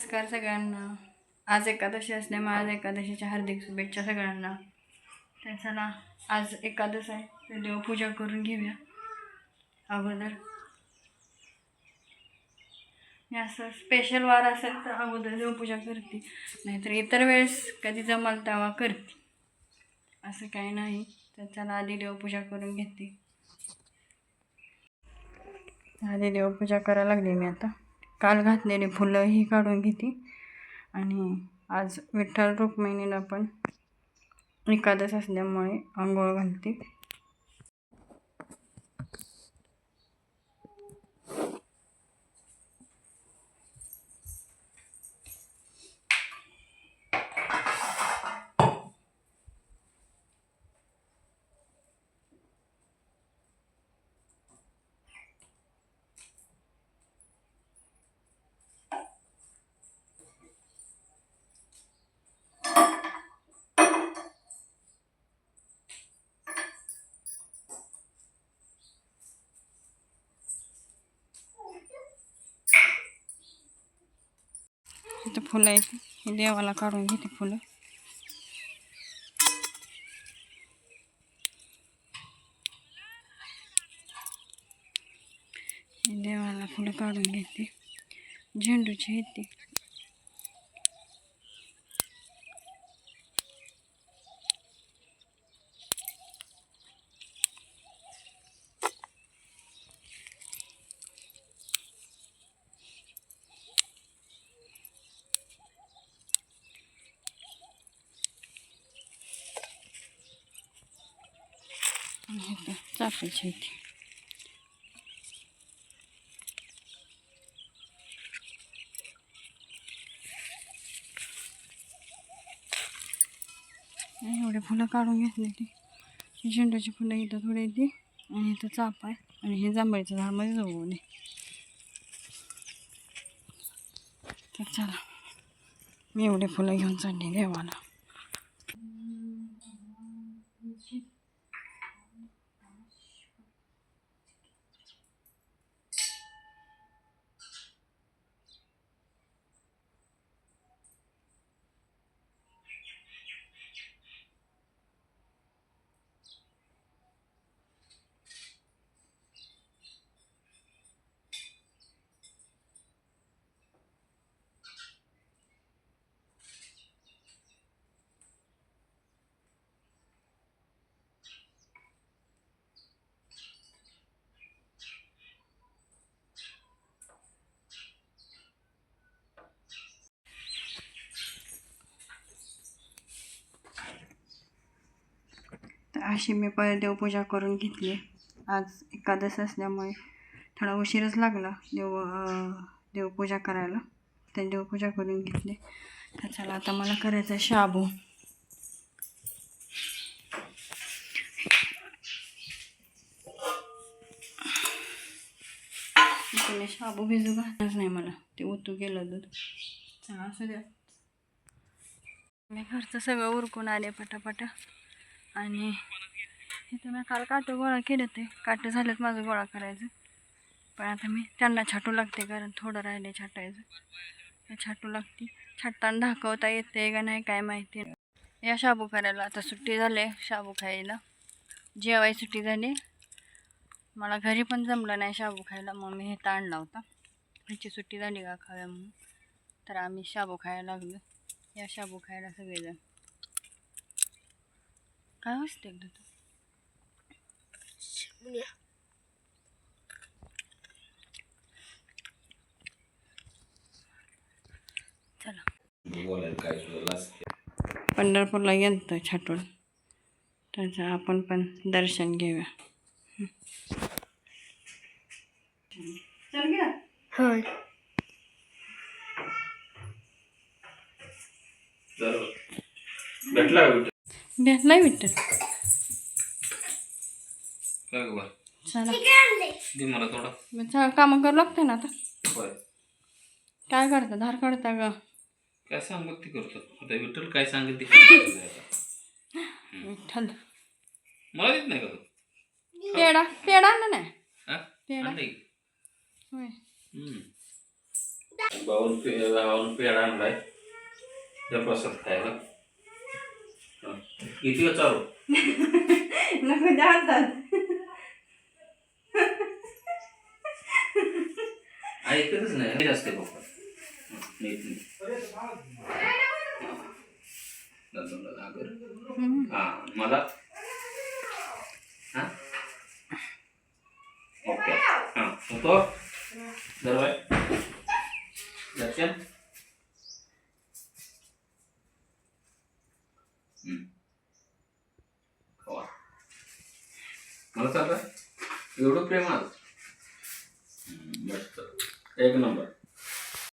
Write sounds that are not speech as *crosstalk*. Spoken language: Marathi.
नमस्कार सगळ्यांना. आज एकादशी असल्यामुळे आज एकादशीच्या हार्दिक शुभेच्छा सगळ्यांना. तर चला आज एकादश आहे तर देवपूजा करून घेऊया. अगोदर. मी असं स्पेशल वार असेल तर अगोदर देवपूजा करते. नाहीतर इतर वेळेस कधी जमाल तेव्हा करते. असं काही नाही. तर चला आधी देवपूजा करून घेते. आधी देवपूजा करायला लागली मी आता. काल घातलेली फुलंही काढून घेते. आणि आज विठ्ठल रुक्मिणीला पण एकादश असल्यामुळे आंघोळ घालते. तिथं फुलं आहेत. हे देवाला काढून घेते फुलं. देवाला फुलं काढून घेते. झेंडूची आहेत ती आणि एवढे फुलं काढून घेतली ती. झेंडूची फुलं इथं थोडी येते आणि इथं चाप आहे. आणि हे जांभळीचं झाडमध्ये जवळ तर चला मी एवढे फुलं घेऊन चालली देवाला. अशी मी पहिले देवपूजा करून घेतली. आज एकादश असल्यामुळे थोडा उशीरच लागला देव देवपूजा करायला. तर देवपूजा करून घेतली. तर चला आता मला करायचं आहे शाबू. शाबू भिजू घालणार नाही मला. ते ओतू गेलं दूध. चला असू द्या. मी घरचं सगळं उरकून आले पटापटा. आणि इथं मी काल काटं गोळा केलं ते काटं झालेत माझं गोळा करायचं. पण आता मी त्यांना छाटू लागते कारण थोडं राहिले छाटायचं. छाटू लागते. छाटताना दाखवता येते का नाही काय माहिती या शाबू करायला आता सुट्टी झाली शाबू खायला. जेवाय सुट्टी झाली. मला घरी पण जमलं नाही शाबू खायला मग मी हे आणला होता ह्याची सुट्टी झाली का खाव्या म्हणून. तर आम्ही शाबू खायला लागलो. या शाबू खायला सगळेजण. काय वाजते एकदा तू चला. पंढरपूरला गेलतो छाटून. त्याचं आपण पण दर्शन घेऊया. हं. होय. भेटला कुठं? भेटलाय विठ्ठल काय गं बा चला. दे मला थोडा. मग चला कामं करू लागते ना आता. काय करता धार काढता ग? काय सांगत ते करतो. आता विठ्ठल काय सांगेल ते *laughs* करतो आता. विठ्ठल. मला देत नाही का तू? पेडा पेडा ना. नाही हा? पेढा. आणलंय की? होय. हम्म. बावून पे बावून पेढा आणलाय. त्या प्रसाद खायला. किती चालू? नको हातात ऐकतच नाही. जास्त लोक नीट. हा मला? हा? ओके. हा होतो. दरवाय दर्शन हम्म. खावा. हो. मला चाललं एवढं प्रेम आज एक नंबर.